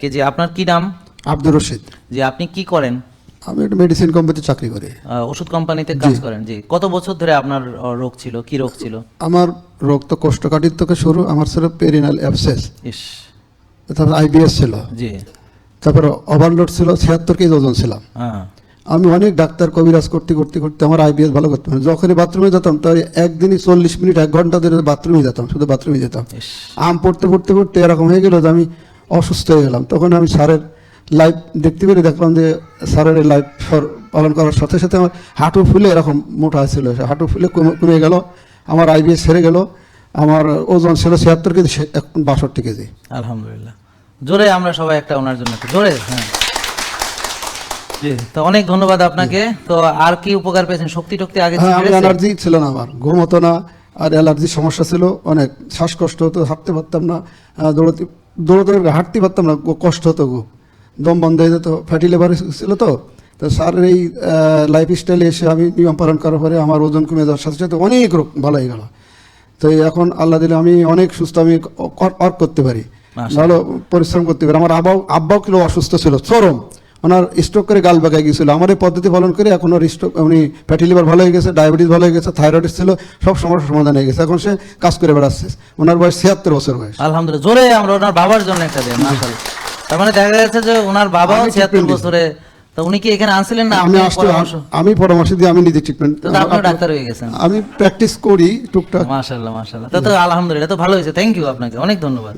কে যে আপনার কি নাম? আব্দুর রশিদ। যে আপনি কি করেন? আমি একটা মেডিসিন কোম্পানিতে চাকরি করি। ওষুধ কোম্পানিতে কাজ করেন। জি। কত বছর ধরে আপনার রোগ ছিল? কি রোগ ছিল? আমার রোগ তো কোষ্ঠকাঠির থেকে শুরু আমার ছিল পেরিনাল অ্যাবসেস ইস। তারপর আইবিএস ছিল। জি। তারপর ওভারলোড ছিল ছিয়াত্তর কেজি ওজন ছিলাম। হ্যাঁ। আমি অনেক ডাক্তার কবিরাজ করতে করতে করতে আমার আইবিএস ভালো করতে পারি যখনই বাথরুমে যেতাম তাই একদিনই চল্লিশ মিনিট এক ঘণ্টা ধরে বাথরুমে যেতাম শুধু বাথরুমে যেতাম। আম পড়তে পড়তে পড়তে এরকম হয়ে গেল যে আমি অসুস্থ হয়ে গেলাম। তখন আমি স্যারের লাইভ দেখতে পেরে দেখলাম যে স্যারের লাইভ পালন করার সাথে সাথে আমার হাঁটু ফুলে এরকম মোটা ছিল। হাঁটু ফুলে কমে গেল আমার আইবিএস সেরে গেল আমার ওজন ছিল ছিয়াত্তর কেজি এখন বাষট্টি কেজি। আলহামদুলিল্লাহ। জোরে আমরা সবাই একটা ওনার জন্য জোরে? হ্যাঁ। তো অনেক ধন্যবাদ আপনাকে। তো আর কি উপকার পেয়েছেন? শক্তি টক্তি আগে? অ্যালার্জি ছিল না আমার। ঘুম হতো না আর অ্যালার্জির সমস্যা ছিল। অনেক শ্বাসকষ্ট হতো হাঁটতে পারতাম না আহ, দৌড়তে দৌড়ে হাঁটতে পারতাম না কষ্ট হতো গো দম বন্ধ হয়ে যেত ফ্যাটি লেভার ছিল তো। তো স্যারের এই লাইফ স্টাইলে এসে আমি নিয়ম পালন করার পরে আমার ওজন কমে যাওয়ার সাথে সাথে অনেক রোগ ভালো হয়ে গেল। তো এখন আল্লাহ দিলে আমি অনেক সুস্থ আমি অর্ক করতে পারি। ভালো পরিশ্রম করতে পারি। আমার আব্বাও আব্বাও কিলো অসুস্থ ছিল চরম। ওনার স্ট্রোক করে গাল বাগায় গিয়েছিল। আমার এই পদ্ধতি পালন করে এখন ওর স্ট্রোক উনি ফ্যাটি লিভার ভালো হয়ে গেছে ডায়াবেটিস ভালো হয়ে গেছে থাইরয়েড ছিল সব সমস্যার সমাধান হয়ে গেছে। এখন সে কাজ করে বেড়াচ্ছে। ওনার বয়স ছিয়াত্তর বছর বয়স। আলহামদুলিল্লাহ। জোরে আমরা ওনার বাবার জন্য একটা দেন তার মানে দেখা যাচ্ছে যে ওনার বাবাও ছিয়াত্তর বছরে। তো উনি কি এখানে আনছিলেন না? আমি পরামর্শ আমি পরামর্শ দিয়ে আমি নিজে ট্রিটমেন্ট তো আপনিও ডাক্তার হয়ে গেছেন। আমি প্র্যাকটিস করি টুকটাক। মাশাআল্লাহ মাশাআল্লাহ। তো তো আলহামদুলিল্লাহ তো ভালো হয়েছে। থ্যাংক ইউ আপনাকে। অনেক ধন্যবাদ।